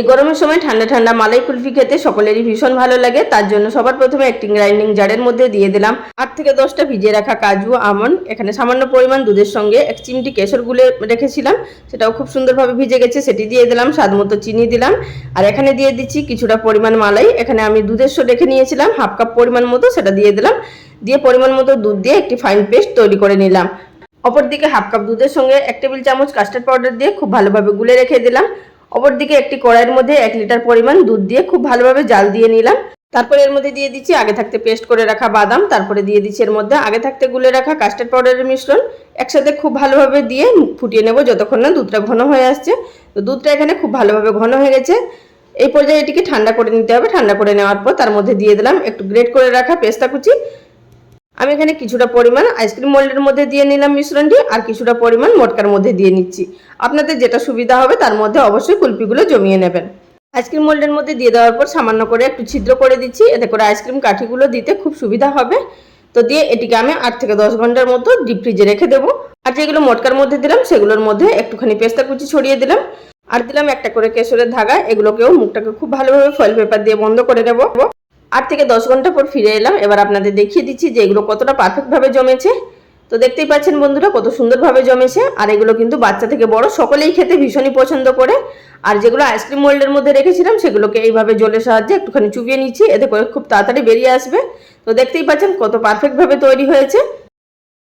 এই গরমের সময় ঠান্ডা ঠান্ডা মালাই কুলফি খেতে সকলেরই ভীষণ ভালো লাগে। তার জন্য সবার প্রথমে একটি গ্রাইন্ডিং জারের মধ্যে দিয়ে দিলাম। আট থেকে দশটা ভিজিয়ে রাখা কাজু আমন্ড এখানে সামান্য পরিমাণ দুধের সঙ্গে এক চিমটি কেশর গুলে রেখেছিলাম। সেটাও খুব সুন্দরভাবে ভিজে গেছে, সেটি দিয়ে দিলাম, স্বাদ মতো চিনি দিলাম। আর এখানে দিয়ে দিচ্ছি কিছুটা পরিমাণ মালাই। এখানে আমি দুধের সো রেখে নিয়েছিলাম, হাফ কাপ পরিমাণ মতো সেটা দিয়ে দিলাম। দিয়ে পরিমাণ মতো দুধ দিয়ে একটি ফাইন পেস্ট তৈরি করে নিলাম। অপরদিকে হাফ কাপ দুধের সঙ্গে এক টেবিল চামচ কাস্টার্ড পাউডার দিয়ে খুব ভালোভাবে গুলে রেখে দিলাম। অপরদিকে একটি কড়াইয়ের মধ্যে এক লিটার পরিমাণ দুধ দিয়ে খুব ভালোভাবে জাল দিয়ে নিলাম। তারপরে এর মধ্যে দিয়ে দিচ্ছি আগে থাকতে পেস্ট করে রাখা বাদাম। তারপরে দিয়ে দিচ্ছি এর মধ্যে আগে থাকতে গুলে রাখা কাস্টার্ড পাউডারের মিশ্রণ। একসাথে খুব ভালোভাবে দিয়ে ফুটিয়ে নেব যতক্ষণ না দুধটা ঘন হয়ে আসছে। তো দুধটা এখানে খুব ভালোভাবে ঘন হয়ে গেছে। এই পর্যায়ে এটিকে ঠান্ডা করে নিতে হবে। ঠান্ডা করে নেওয়ার পর তার মধ্যে দিয়ে দিলাম একটু গ্রেট করে রাখা পেস্তা কুচি। আমি এখানে কিছুটা পরিমাণ আইসক্রিম মোল্ডের মধ্যে দিয়ে নিলাম মিশ্রণটি আর কিছুটা পরিমাণ মটকার মধ্যে দিয়ে নিচ্ছি। আপনাদের যেটা সুবিধা হবে তার মধ্যে অবশ্যই কুলপিগুলো জমিয়ে নেবেন। আইসক্রিম মোল্ডের মধ্যে দিয়ে দেওয়ার পর সামান্য করে একটু ছিদ্র করে দিচ্ছি। এতে করে আইসক্রিম কাঠিগুলো দিতে খুব সুবিধা হবে। তো দিয়ে এটিকে আমি আট থেকে দশ ঘণ্টার মতো ডিপ ফ্রিজে রেখে দেবো। আর যেগুলো মটকার মধ্যে দিলাম সেগুলোর মধ্যে একটুখানি পেস্তা কুচি ছড়িয়ে দিলাম। আর দিলাম একটা করে কেশরের ধাগা এগুলোকেও মুখটাকে খুব ভালোভাবে ফয়েল পেপার দিয়ে বন্ধ করে দেবো আট থেকে দশ ঘণ্টা পর ফিরে এলাম। এবার আপনাদের দেখিয়ে দিচ্ছি যে এগুলো কতটা পারফেক্টভাবে জমেছে। তো দেখতেই পাচ্ছেন বন্ধুরা, কত সুন্দরভাবে জমেছে। আর এগুলো কিন্তু বাচ্চা থেকে বড়, সকলেই খেতে ভীষণই পছন্দ করে। আর যেগুলো আইসক্রিম মোল্ডের মধ্যে রেখেছিলাম, সেগুলোকে এইভাবে জলের সাহায্যে একটুখানি চুবিয়ে নিচ্ছি। এতে করে খুব তাড়াতাড়ি বেরিয়ে আসবে। তো দেখতেই পাচ্ছেন কত পারফেক্টভাবে তৈরি হয়েছে।